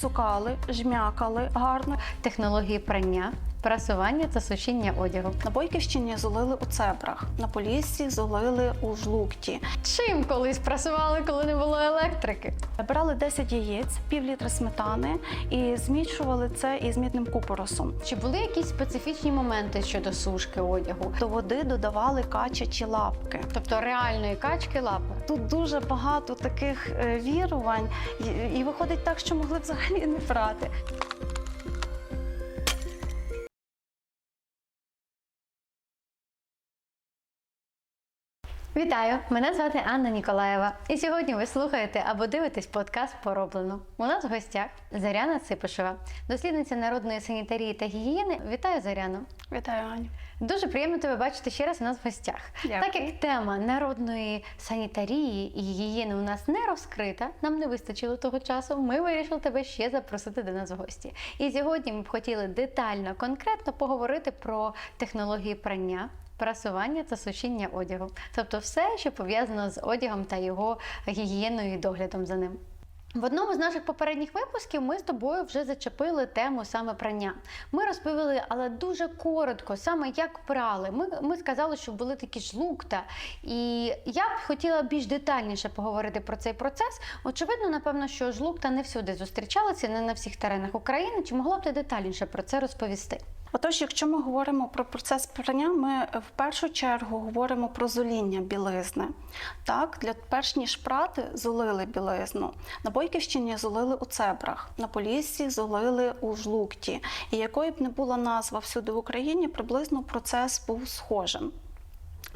сукали, жмякали гарно. технології прання, прасування та сушіння одягу. На Бойківщині золили у цебрах, на Поліссі золили у жлукті. Чим колись прасували, коли не було електрики? Брали 10 яєць, пів літра сметани і змішували це із мідним купоросом. Чи були якісь специфічні моменти щодо сушки одягу? До води додавали качачі лапки. Тобто реальної качки лапи? Тут дуже багато таких е, вірувань, і, і виходить так, що могли взагалі не брати. Вітаю! Мене звати Анна Ніколаєва. І сьогодні ви слухаєте або дивитесь подкаст Пороблено. У нас в гостях Заряна Ципишева, дослідниця народної санітарії та гігієни. Вітаю Заряну! Вітаю, Аню. Дуже приємно тебе бачити ще раз у нас в гостях. Дякую. Так як тема народної санітарії і гігієни у нас не розкрита, нам не вистачило того часу. Ми вирішили тебе ще запросити до нас в гості. І сьогодні ми б хотіли детально, конкретно поговорити про технології прання. Прасування та сушіння одягу, тобто все, що пов'язано з одягом та його гігієною і доглядом за ним. В одному з наших попередніх випусків ми з тобою вже зачепили тему саме прання. Ми розповіли, але дуже коротко, саме як прали. Ми, ми сказали, що були такі жлукта. І я б хотіла більш детальніше поговорити про цей процес. Очевидно, напевно, що жлукта не всюди зустрічалися, не на всіх теренах України. Чи могла б ти детальніше про це розповісти? Отож, якщо ми говоримо про процес прання, ми в першу чергу говоримо про зоління білизни. Так, для перш ніж прати золили білизну. На Бойківщині золили у цебрах, на Поліссі золили у жлукті. І якою б не була назва всюди в Україні, приблизно процес був схожим.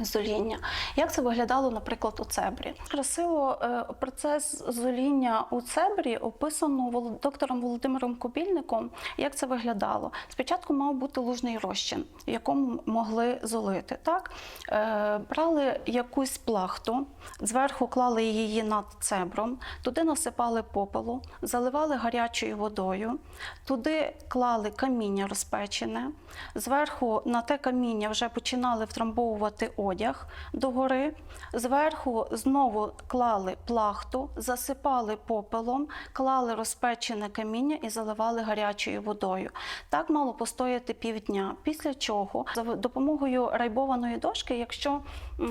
Зоління. Як це виглядало, наприклад, у цебрі? Красиво е, процес зоління у цебрі описано доктором Володимиром Кобільником. Як це виглядало? Спочатку мав бути лужний розчин, в якому могли золити. Так? Е, брали якусь плахту, зверху клали її над цебром, туди насипали попелу, заливали гарячою водою, туди клали каміння розпечене, зверху на те каміння вже починали втрамбовувати одяг догори, зверху знову клали плахту, засипали попелом, клали розпечене каміння і заливали гарячою водою. Так мало постояти півдня. Після чого за допомогою райбованої дошки, якщо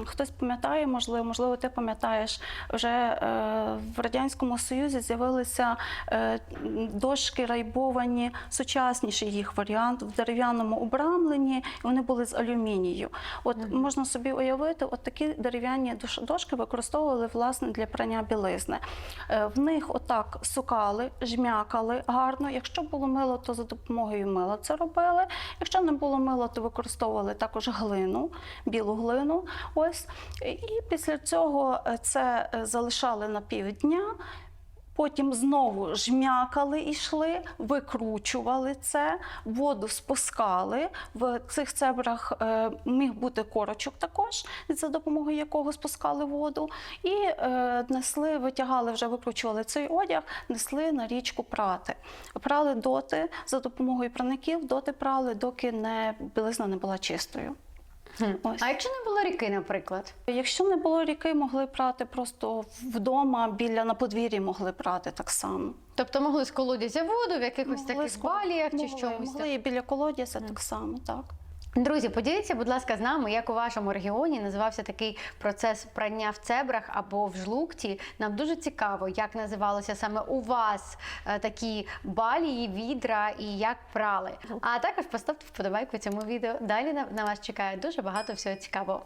хтось пам'ятає, можливо, можливо, ти пам'ятаєш, вже е, в радянському Союзі з'явилися е, дошки райбовані, сучасніший їх варіант в дерев'яному обрамленні. і Вони були з алюмінію. От можна собі уявити, от такі дерев'яні дошки використовували власне для прання білизни. Е, В них отак сукали, жмякали гарно. Якщо було мило, то за допомогою мила це робили. Якщо не було мила, то використовували також глину, білу глину. Ось і після цього е, це е, залишали на півдня. Потім знову жмякали і йшли, викручували це, воду спускали. В цих цебрах е, міг бути корочок також, за допомогою якого спускали воду. І е, несли, витягали, вже викручували цей одяг, несли на річку прати. Прали доти за допомогою праників, доти прали, доки не, білизна не була чистою. Ось. А якщо не було ріки, наприклад? Якщо не було ріки, могли прати просто вдома, біля на подвір'ї могли прати так само. Тобто могли з колодязя воду в якихось Могли таких баліях чи могли, чомусь. Могли і біля колодязя так само, так. Друзі, поділіться, будь ласка, з нами, як у вашому регіоні називався такий процес прання в цебрах або в жлукті. Нам дуже цікаво, як називалося саме у вас е, такі балії, відра і як прали. А також поставте вподобайку цьому відео. Далі на вас чекає дуже багато всього цікавого.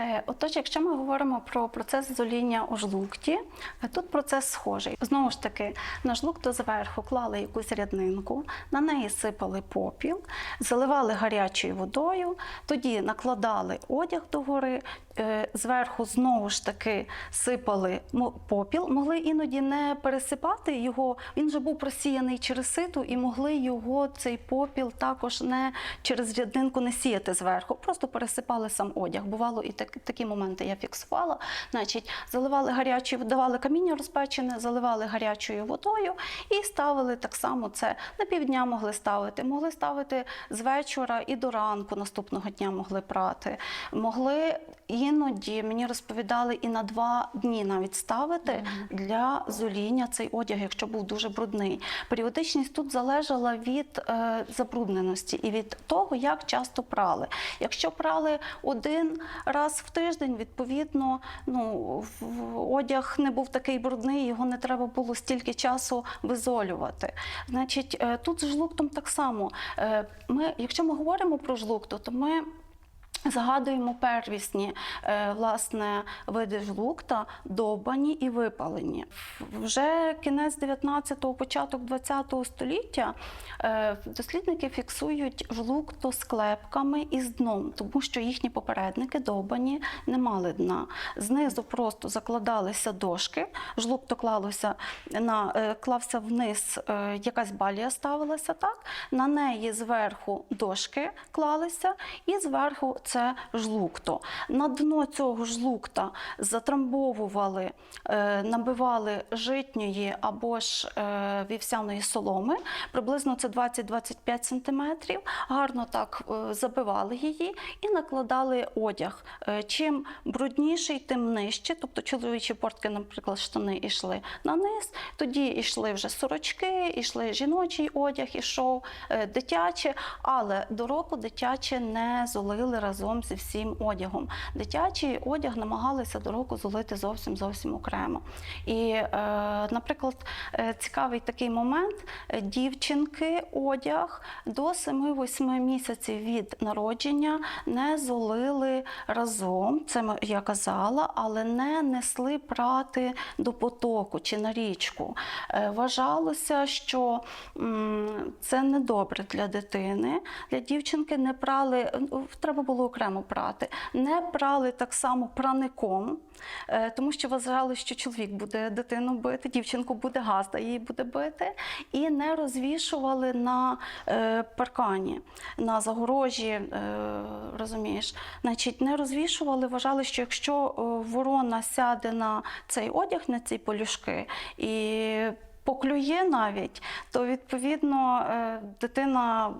Е, Отож, якщо ми говоримо про процес зоління у жлукті, е, тут процес схожий. Знову ж таки, на жлукту зверху клали якусь ряднинку, на неї сипали попіл, заливали гарячою водою, тоді накладали одяг догори, е, зверху знову ж таки сипали попіл. Могли іноді не пересипати його, він вже був просіяний через ситу, і могли його цей попіл також не через ряднинку не сіяти зверху, просто пересипали сам одяг. Бувало і таке. Так, такі моменти я фіксувала. Значить, заливали гарячою, давали каміння розпечене, заливали гарячою водою і ставили так само це на півдня могли ставити. Могли ставити з вечора і до ранку наступного дня могли прати. Могли іноді мені розповідали і на два дні навіть ставити для зоління цей одяг, якщо був дуже брудний. Періодичність тут залежала від е, забрудненості і від того, як часто прали. Якщо прали один раз в тиждень, відповідно, ну одяг не був такий брудний, його не треба було стільки часу визолювати. Значить, е, тут з жлуктом так само. Е, Ми, якщо ми говоримо про жлукто, то ми Згадуємо первісні е, власне види жлукта, довбані і випалені. Вже кінець 19-го, початок 20-го століття е, дослідники фіксують жлукто з клепками і з дном, тому що їхні попередники довбані не мали дна. Знизу просто закладалися дошки, жлукто клалося на е, клався вниз, якась балія ставилася так. На неї зверху дошки клалися, і зверху це жлукто. На дно цього жлукта затрамбовували, е, набивали житньої або ж е, вівсяної соломи, приблизно це 20-25 сантиметрів. Гарно так е, забивали її і накладали одяг. Чим брудніший, тим нижче. Тобто чоловічі портки, наприклад, штани йшли на низ, тоді йшли вже сорочки, йшли жіночий одяг, ішов дитяче, але до року дитяче не золили разом зі всім одягом. Дитячий одяг намагалися до року золити зовсім зовсім окремо. І, е, наприклад, е, цікавий такий момент: дівчинки одяг до 7-8 місяців від народження не золили разом. Це я казала, але не несли прати до потоку чи на річку. Е, Вважалося, що це недобре для дитини. Для дівчинки не прали, ну, треба було окремо прати. Не прали так само праником, е, тому що вважали, що чоловік буде дитину бити, дівчинку буде газда її буде бити, і не розвішували на е, паркані, на загорожі, е, розумієш. Значить, не розвішували, вважали, що якщо ворона сяде на цей одяг, на ці полюшки і поклює навіть, то відповідно дитина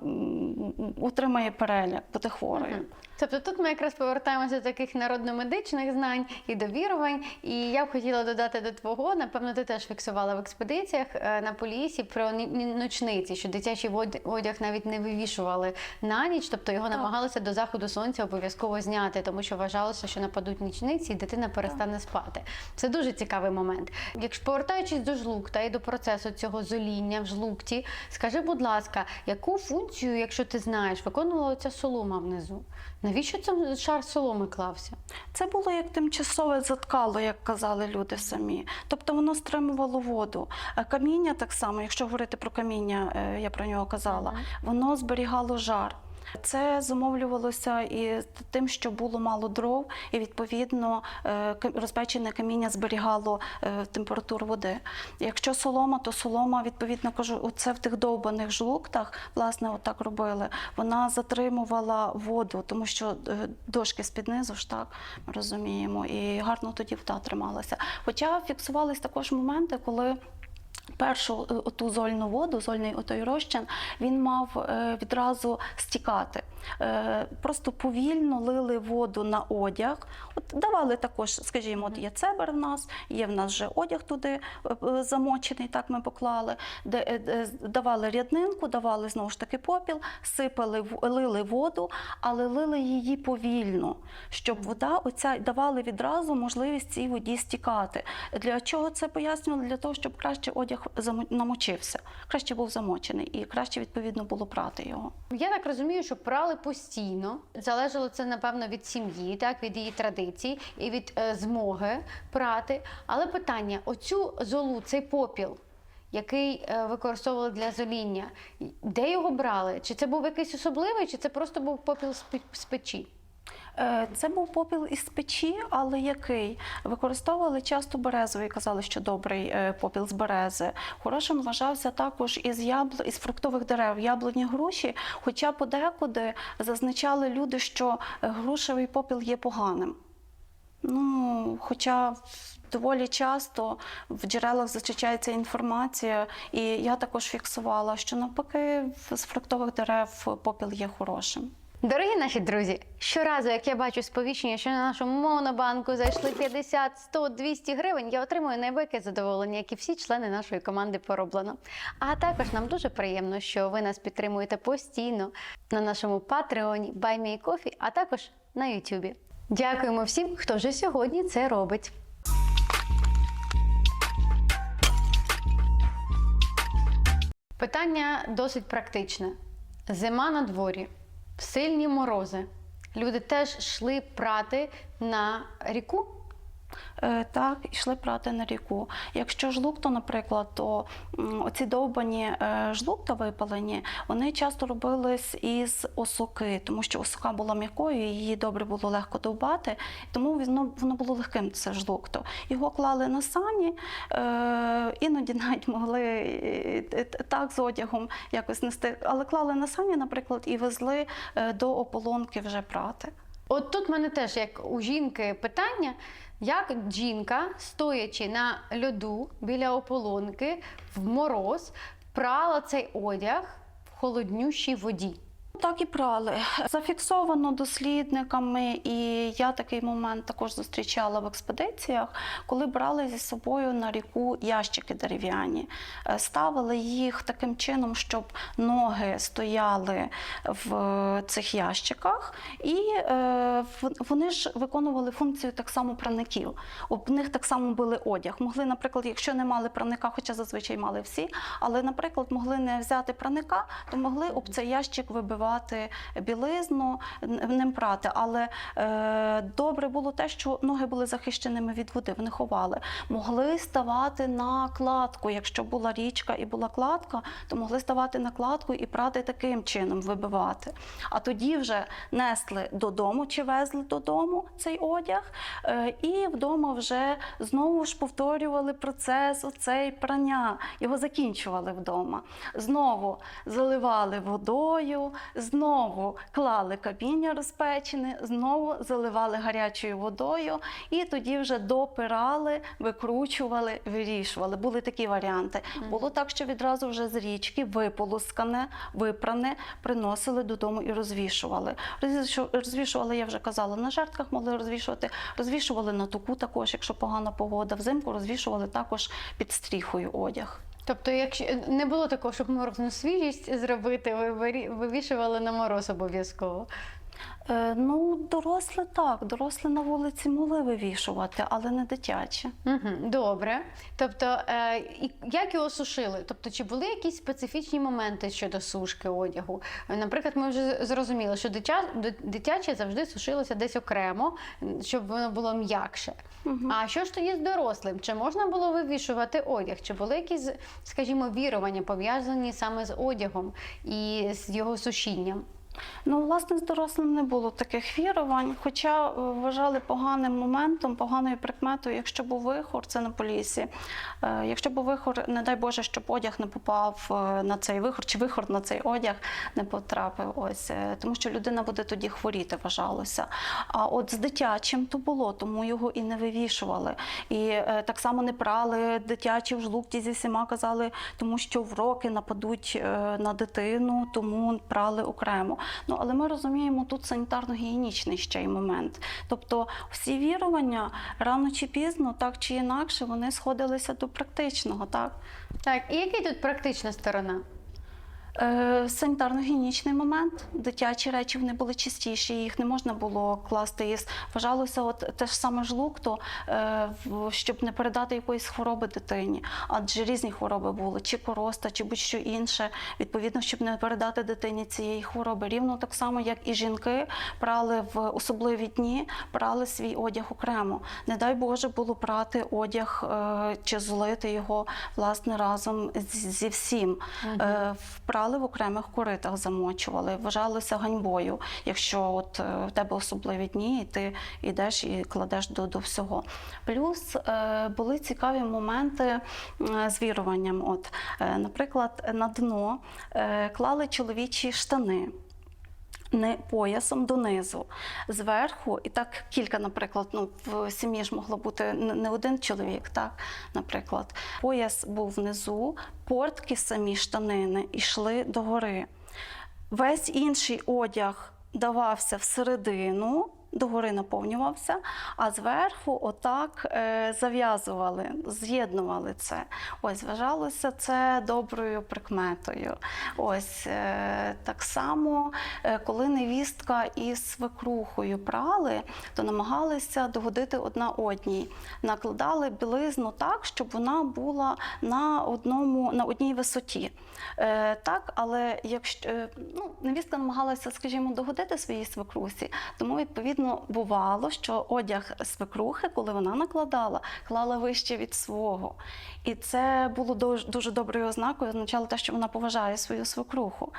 утримає переляк, буде хворою. Тобто тут ми якраз повертаємося до таких народно-медичних знань і довірувань. І я б хотіла додати до твого, напевно, ти теж фіксувала в експедиціях е, на полісі про ночниці, що дитячий одяг навіть не вивішували на ніч, тобто його намагалися до заходу сонця обов'язково зняти, тому що вважалося, що нападуть нічниці і дитина перестане спати. Це дуже цікавий момент. Якщо повертаючись до жлукта і до процесу цього зоління в жлукті, скажи, будь ласка, яку функцію, якщо ти знаєш, виконувала ця солома внизу? Навіщо цим шар соломи клався? Це було як тимчасове заткало, як казали люди самі. Тобто воно стримувало воду. Е, Каміння так само, якщо говорити про каміння, е, я про нього казала, воно зберігало жар. Це зумовлювалося і тим, що було мало дров, і відповідно е, розпечене каміння зберігало е, температуру води. Якщо солома, то солома, відповідно кажу, оце в тих довбаних жлуктах, власне, отак робили. Вона затримувала воду, тому що е, дошки з-під низу ж так ми розуміємо, і гарно тоді вода трималася. Хоча фіксувались також моменти, коли. Першу е, оту зольну воду, зольний отой розчин, він мав е, відразу стікати. Е, Просто повільно лили воду на одяг. От давали також, скажімо, от є цебер в нас, є в нас вже одяг туди замочений, так ми поклали. Де, давали ряднинку, давали знову ж таки попіл, сипали, лили воду, але лили її повільно, щоб вода оця давали відразу можливість цій воді стікати. Для чого це пояснювали? Для того, щоб краще одяг замо- намочився, краще був замочений і краще відповідно було прати його. Я так розумію, що прали постійно. Залежало це, напевно, від сім'ї, так, від її традицій і від е, змоги прати. Але питання: оцю золу, цей попіл, який е, використовували для зоління, де його брали? Чи це був якийсь особливий, чи це просто був попіл з печі? Е, Це був попіл із печі, але який використовували часто березовий. Казали, що добрий е, попіл з берези. Хорошим вважався також із ябл... із фруктових дерев, яблуні груші. Хоча подекуди зазначали люди, що грушевий попіл є поганим. Ну, хоча доволі часто в джерелах зачищається інформація, і я також фіксувала, що навпаки з фруктових дерев попіл є хорошим. Дорогі наші друзі, щоразу, як я бачу сповіщення, що на нашу монобанку зайшли 50, 100, 200 гривень, я отримую найвике задоволення, як і всі члени нашої команди пороблено. А також нам дуже приємно, що ви нас підтримуєте постійно на нашому патреоні Coffee, а також на Ютубі. Дякуємо всім, хто вже сьогодні це робить. Питання досить практичне. Зима на дворі, сильні морози. Люди теж йшли прати на ріку. Е, Так, йшли прати на ріку. Якщо жлукто, наприклад, то оці довбані е, жлукта випалені, вони часто робились із осоки, тому що осока була м'якою, її добре було легко довбати, тому воно, воно було легким, це жлукто. Його клали на сані, е, іноді навіть могли так з одягом якось нести, але клали на сані, наприклад, і везли до ополонки вже прати. От тут в мене теж, як у жінки, питання, як жінка, стоячи на льоду біля ополонки в мороз, прала цей одяг в холоднющій воді. Так і прали. Зафіксовано дослідниками, і я такий момент також зустрічала в експедиціях, коли брали зі собою на ріку ящики дерев'яні, Е, ставили їх таким чином, щоб ноги стояли в цих ящиках, і е, вони ж виконували функцію так само праників. Об них так само били одяг. Могли, наприклад, якщо не мали праника, хоча зазвичай мали всі, але, наприклад, могли не взяти праника, то могли об цей ящик вибивати білизну, н- ним прати. Але е, добре було те, що ноги були захищеними від води, вони ховали. Могли ставати на кладку. Якщо була річка і була кладка, то могли ставати на кладку і прати таким чином, вибивати. А тоді вже несли додому чи везли додому цей одяг, е, і вдома вже знову ж повторювали процес оцей прання. Його закінчували вдома. Знову заливали водою, знову клали каміння розпечене, знову заливали гарячою водою, і тоді вже допирали, викручували, вирішували. Були такі варіанти. Було так, що відразу вже з річки виполоскане, випране, приносили додому і розвішували. Розвішу- Розвішували, я вже казала, на жертках могли розвішувати, розвішували на туку також, якщо погана погода. Взимку розвішували також під стріхою одяг. Тобто, якщо не було такого, щоб морозну свіжість зробити, ви вивішували на мороз обов'язково. Е, ну, дорослі так, дорослі на вулиці могли вивішувати, але не дитячі. Угу, добре. Тобто, е, як його сушили? Тобто, чи були якісь специфічні моменти щодо сушки одягу? Е, Наприклад, ми вже зрозуміли, що дитя, дитяче завжди сушилося десь окремо, щоб воно було м'якше. Мгм. А що ж тоді з дорослим? Чи можна було вивішувати одяг? Чи були якісь, скажімо, вірування пов'язані саме з одягом і з його сушінням? Ну, власне, з дорослим не було таких вірувань, хоча е, вважали поганим моментом, поганою прикметою, якщо був вихор, це на полісі. Е, Якщо був вихор, не дай Боже, щоб одяг не попав е, на цей вихор, чи вихор на цей одяг не потрапив. Ось тому, що людина буде тоді хворіти, вважалося. А от з дитячим то було, тому його і не вивішували. І так само не прали дитячі в жлукті зі всіма казали, тому що в роки нападуть на дитину, тому прали окремо. Ну але ми розуміємо тут санітарно-гігієнічний ще й момент. Тобто всі вірування рано чи пізно, так чи інакше, вони сходилися до практичного, так. Так, і який тут практична сторона? Е, Санітарно-гігієнічний момент. Дитячі речі вони були чистіші, їх не можна було класти із. Вважалося, от те ж саме жлукто, е, щоб не передати якоїсь хвороби дитині. Адже різні хвороби були, чи короста, чи будь-що інше. Відповідно, щоб не передати дитині цієї хвороби. Рівно так само, як і жінки прали в особливі дні, прали свій одяг окремо. Не дай Боже було прати одяг е, чи злити його власне разом зі всім. Е, Прали в окремих коритах, замочували. Вважалося ганьбою, якщо от е, в тебе особливі дні, і ти йдеш і кладеш до, до всього. Плюс е, були цікаві моменти з віруванням. От, е, наприклад, на дно клали чоловічі штани. Не поясом донизу, зверху, і так кілька, наприклад, ну в сім'ї ж могло бути не один чоловік, так, наприклад. Пояс був внизу, портки самі штанини йшли догори. Весь інший одяг давався всередину, догори наповнювався, а зверху отак е, зав'язували, з'єднували це. Ось вважалося це доброю прикметою. Ось е, так само, е, коли невістка із свекрухою прали, то намагалися догодити одна одній. Накладали білизну так, щоб вона була на одному на одній висоті. Так, але якщо ну, невістка намагалася, скажімо, догодити своїй свекрусі, тому відповідно бувало, що одяг свекрухи, коли вона накладала, клала вище від свого. І це було дуже, дуже доброю ознакою, означало те, що вона поважає свою свекруху.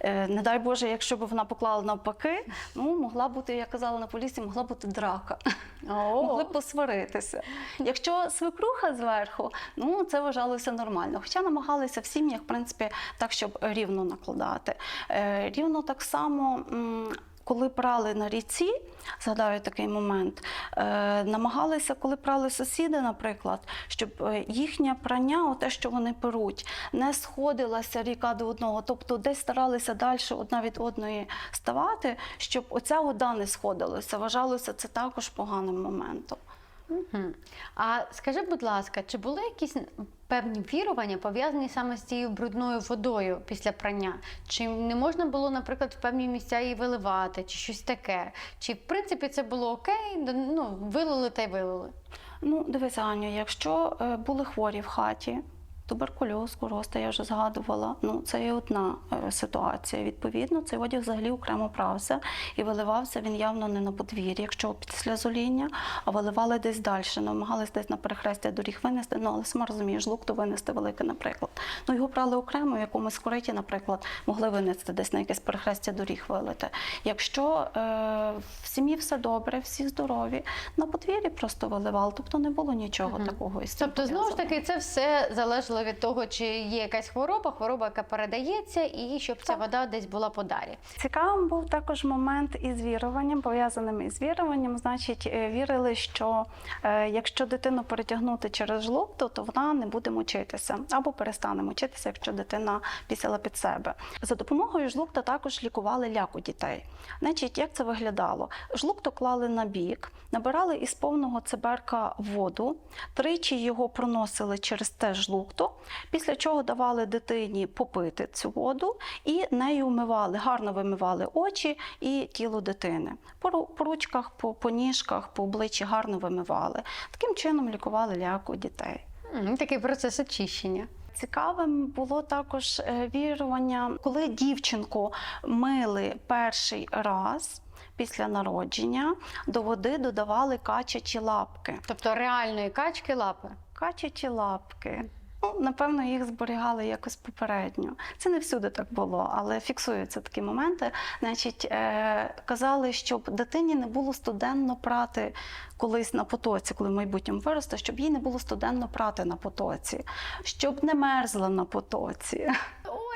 Е, не дай Боже, якщо б вона поклала навпаки, ну могла бути, як казала на полісі, могла бути драка. Могли б посваритися. Якщо свекруха зверху, ну це вважалося нормально. Хоча намагалися в сім'ях, в принципі, так, щоб рівно накладати. Е, рівно так само. Коли прали на ріці, згадаю такий момент, е, намагалися, коли прали сусіди, наприклад, щоб е, їхнє прання, те, що вони перуть, не сходилася ріка до одного, тобто десь старалися далі одна від одної ставати, щоб оця вода не сходилася. Вважалося це також поганим моментом. Мгм. А скажи, будь ласка, чи були якісь певні вірування пов'язані саме з цією брудною водою після прання? Чи не можна було, наприклад, в певні місця її виливати, чи щось таке? Чи в принципі це було окей? Ну, вилили та й вилили? Ну, дивися, Аню, якщо е, були хворі в хаті, туберкульоз, короста, я вже згадувала. Ну, це є одна е, ситуація. Відповідно, цей одяг взагалі окремо прався і виливався він явно не на подвір'ї, якщо після зоління, а виливали десь далі, намагались десь на перехрестя доріг винести. Ну, але сама розумієш, лук то винести велике, наприклад. Ну, його брали окремо, в якомусь кориті, наприклад, могли винести десь на якесь перехрестя доріг вилити. Якщо е, в сім'ї все добре, всі здорові, на подвір'ї просто виливали, тобто не було нічого Мгм. такого із Тобто, знову ж таки, це все залежало від того, чи є якась хвороба, хвороба, яка передається, і щоб ця вода десь була подалі. Цікавим був також момент із віруванням, пов'язаним із віруванням. Значить, е, вірили, що е, якщо дитину перетягнути через жлобто, то вона не буде мочитися або перестане мочитися, якщо дитина пісяла під себе. За допомогою жлукта також лікували ляку дітей. Значить, як це виглядало? Жлукто клали на бік, набирали із повного циберка воду, тричі його проносили через те жлукто, після чого давали дитині попити цю воду і нею вмивали, гарно вимивали очі і тіло дитини. По, ручках, по, по ніжках, по обличчі гарно вимивали. Таким чином лікували ляку дітей. Такий процес очищення. Цікавим було також е, вірування, коли дівчинку мили перший раз після народження, до води додавали качачі лапки. Тобто реальної качки лапи. Качачі лапки. Ну, напевно, їх зберігали якось попередньо. Це не всюди так було, але фіксуються такі моменти. Значить, е, казали, щоб дитині не було студенно прати колись на потоці, коли в майбутньому виросте, щоб їй не було студенно прати на потоці, щоб не мерзла на потоці.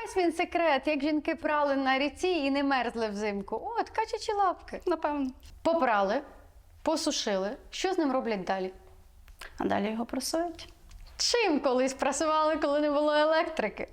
Ось він секрет, як жінки прали на ріці і не мерзли взимку. От, качачі лапки. Напевно. Попрали, посушили. Що з ним роблять далі? А далі його просують. Чим колись прасували, коли не було електрики?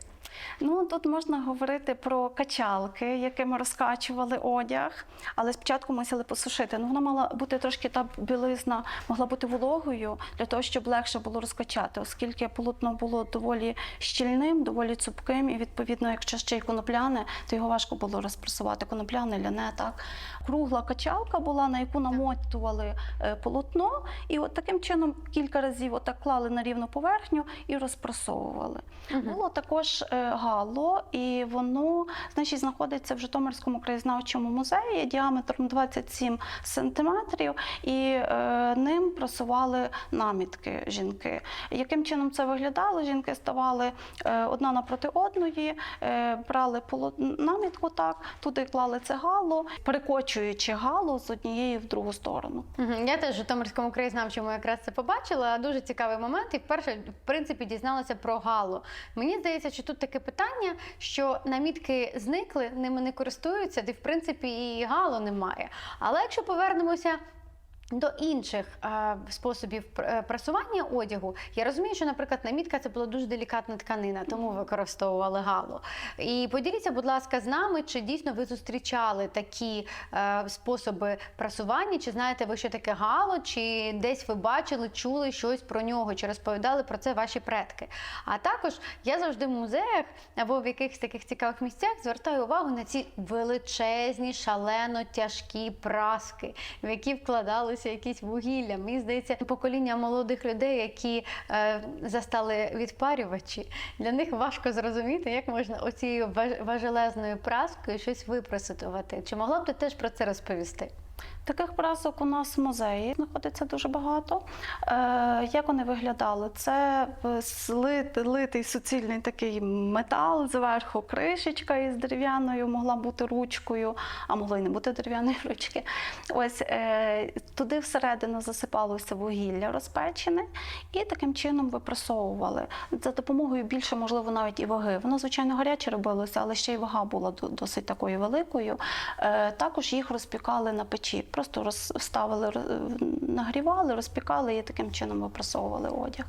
Ну тут можна говорити про качалки, якими розкачували одяг, але спочатку мусили посушити. Ну вона мала бути трошки та білизна, могла бути вологою для того, щоб легше було розкачати, оскільки полотно було доволі щільним, доволі цупким, і відповідно, якщо ще й конопляне, то його важко було розпресувати. Конопляне, ляне, так кругла качалка була, на яку намотували е, полотно, і от таким чином кілька разів отак клали на рівну поверхню і розпресовували. Було також е, гало, і воно значить, знаходиться в Житомирському краєзнавчому музеї діаметром 27 сантиметрів, і е, ним просували намітки жінки. Яким чином це виглядало? Жінки ставали е, одна напроти одної, е, брали намітку так, туди клали це гало, перекочуючи гало з однієї в другу сторону. Я теж в Житомирському краєзнавчому якраз це побачила. Дуже цікавий момент. І вперше, в принципі, дізналася про Галу. Мені здається, що тут таке питання, що намітки зникли, ними не користуються, де в принципі і галу немає. Але якщо повернемося. До інших е, способів е, прасування одягу, я розумію, що, наприклад, намітка це була дуже делікатна тканина, тому використовували галу. І поділіться, будь ласка, з нами, чи дійсно ви зустрічали такі е, способи прасування, чи знаєте ви, що таке гало, чи десь ви бачили, чули щось про нього, чи розповідали про це ваші предки. А також я завжди в музеях або в якихось таких цікавих місцях звертаю увагу на ці величезні, шалено тяжкі праски, в які вкладалися якісь вугілля. Мені здається, покоління молодих людей, які е, застали відпарювачі, для них важко зрозуміти, як можна оцією важ- важелезною праскою щось випроситувати. Чи могла б ти теж про це розповісти? Таких прасок у нас в музеї знаходиться дуже багато. Е, як вони виглядали? Це литий суцільний такий метал, зверху кришечка із дерев'яною, могла бути ручкою, а могло й не бути дерев'яної ручки. Ось е, туди всередину засипалося вугілля розпечене і таким чином випрасовували. За допомогою більше, можливо, навіть і ваги. Воно, звичайно, гаряче робилося, але ще й вага була досить такою великою. Е, також їх розпікали на печі. Просто розставили, нагрівали, розпікали і таким чином випрасовували одяг.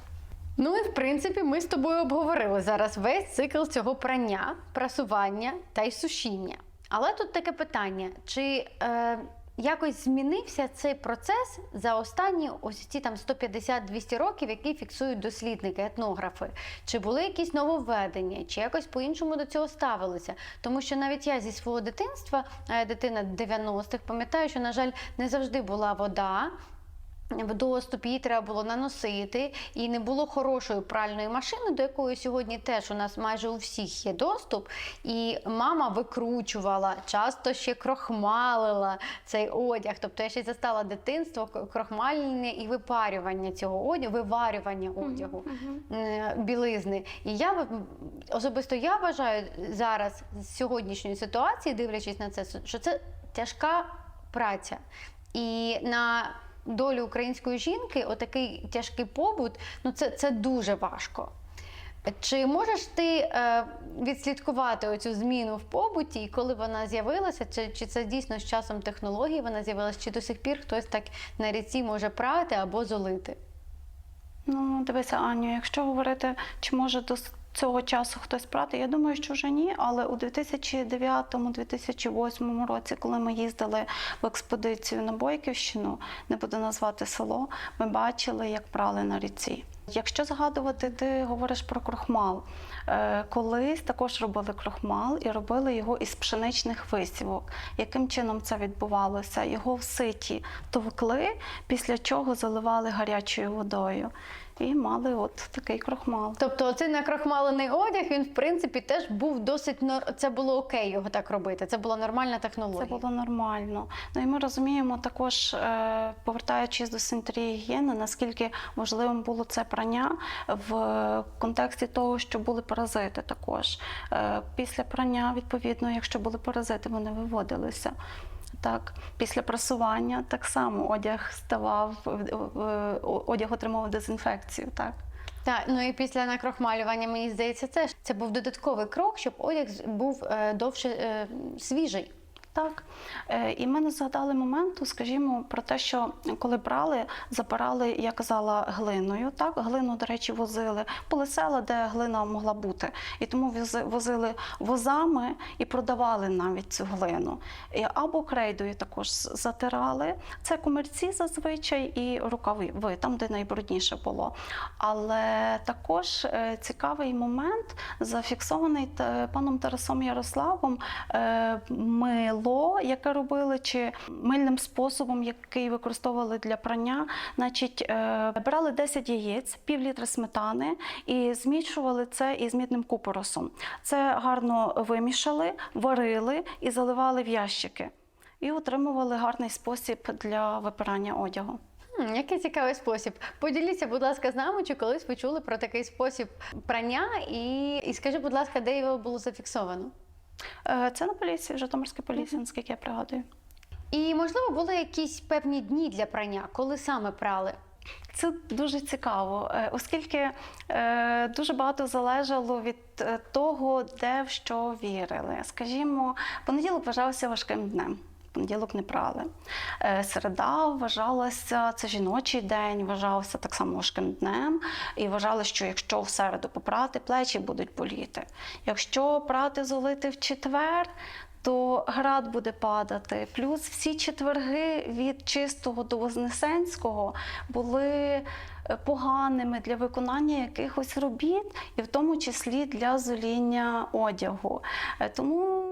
Ну і в принципі, ми з тобою обговорили зараз весь цикл цього прання, прасування та й сушіння. Але тут таке питання: чи е, якось змінився цей процес за останні ось ці там 150-200 років, які фіксують дослідники, етнографи? Чи були якісь нововведення, чи якось по-іншому до цього ставилися? Тому що навіть я зі свого дитинства, е, дитина 90-х, пам'ятаю, що, на жаль, не завжди була вода. В доступ її треба було наносити, і не було хорошої пральної машини, до якої сьогодні теж у нас майже у всіх є доступ. І мама викручувала, часто ще крохмалила цей одяг. Тобто я ще застала дитинство, крохмалення і випарювання цього одягу, виварювання одягу е, білизни. І я особисто я вважаю зараз з сьогоднішньої ситуації, дивлячись на це, що це тяжка праця. І на долю української жінки отакий тяжкий побут, ну це, це дуже важко. Чи можеш ти е, відслідкувати оцю зміну в побуті, і коли вона з'явилася? Чи, чи це дійсно з часом технології вона з'явилася, чи до сих пір хтось так на ріці може прати або золити? Ну, дивися, Аню, якщо говорити, чи може до с- цього часу хтось прати, я думаю, що вже ні. Але у 2009-2008 році, коли ми їздили в експедицію на Бойківщину, не буду назвати село, ми бачили, як прали на ріці. Якщо згадувати, ти говориш про крохмал. Е, Колись також робили крохмал і робили його із пшеничних висівок. Яким чином це відбувалося? Його в ситі товкли, після чого заливали гарячою водою. І мали от такий крохмал. Тобто цей накрахмалений одяг, він в принципі теж був досить це було окей його так робити. Це була нормальна технологія. Це було нормально. Ну і ми розуміємо також, е, повертаючись до санітарії гігієни, наскільки важливим було це прання в контексті того, що були паразити також. Е, Після прання, відповідно, якщо були паразити, вони виводилися. Так, після прасування так само одяг ставав, одяг отримував дезінфекцію. Так. Так, ну і після накрохмалювання, мені здається, це це був додатковий крок, щоб одяг був е, довше е, свіжий. Так, Е, і ми не згадали моменту, скажімо, про те, що коли брали, запирали, я казала, глиною. Так, глину, до речі, возили. Були села, де глина могла бути. І тому возили возами і продавали навіть цю глину. Або крейдою також затирали. Це комерці зазвичай і рукави, там, де найбрудніше було. Але також е, цікавий момент зафіксований паном Тарасом Ярославом. Е, Мило, яке робили, чи мильним способом, який використовували для прання, значить, е, брали 10 яєць, пів літра сметани і змішували це із мідним купоросом. Це гарно вимішали, варили і заливали в ящики. І отримували гарний спосіб для випирання одягу. Який цікавий спосіб. Поділіться, будь ласка, з нами, чи колись ви чули про такий спосіб прання, і, і скажи, будь ласка, де його було зафіксовано? Е, Це на поліції, Житомирській поліції, наскільки я пригадую. І можливо були якісь певні дні для прання, коли саме прали? Це дуже цікаво, е, оскільки е, дуже багато залежало від того, де в що вірили. Скажімо, понеділок вважався важким днем. Понеділок не прали. Е, Середа вважалася, це жіночий день, вважався так само важким днем. І вважали, що якщо в середу попрати, плечі будуть боліти. Якщо прати золити в четвер, то град буде падати. Плюс всі четверги від чистого до Вознесенського були е, поганими для виконання якихось робіт, і в тому числі для зоління одягу. Е, Тому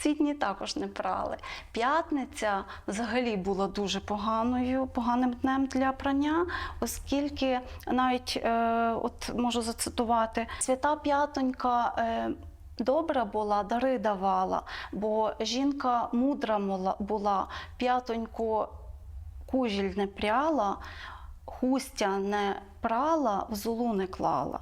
ці дні також не прали. П'ятниця взагалі була дуже поганою, поганим днем для прання, оскільки навіть е, от можу зацитувати свята п'ятонька. Е, Добра була, дари давала, бо жінка мудра була, п'ятоньку кужіль не пряла, хустя не прала, в золу не клала.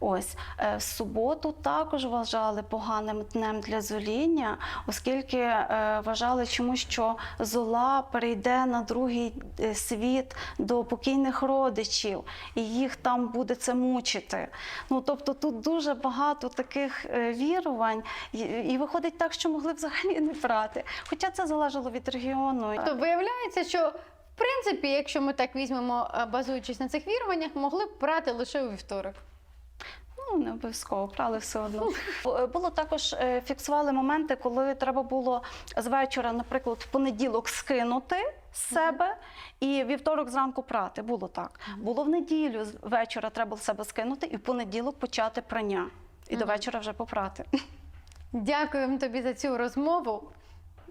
Ось е, в суботу також вважали поганим днем для зоління, оскільки е, вважали чомусь, що зола перейде на другий е, світ до покійних родичів, і їх там буде це мучити. Ну тобто тут дуже багато таких вірувань, і, виходить так, що могли взагалі не брати. Хоча це залежало від регіону. То виявляється, що в принципі, якщо ми так візьмемо, базуючись на цих віруваннях, могли б брати лише у вівторок. Ну, не обов'язково, прали все одно. Було також е, фіксували моменти, коли треба було з вечора, наприклад, в понеділок скинути з себе і вівторок зранку прати. Було так. Було в неділю з вечора треба було себе скинути і в понеділок почати прання. І до вечора вже попрати. Дякуємо тобі за цю розмову.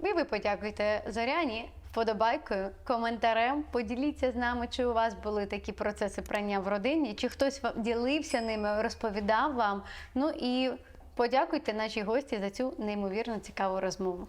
І ви подякуйте Зоряні вподобайкою, коментарем. Поділіться з нами, чи у вас були такі процеси прання в родині, чи хтось вам ділився ними, розповідав вам. Ну і подякуйте нашій гості за цю неймовірно цікаву розмову.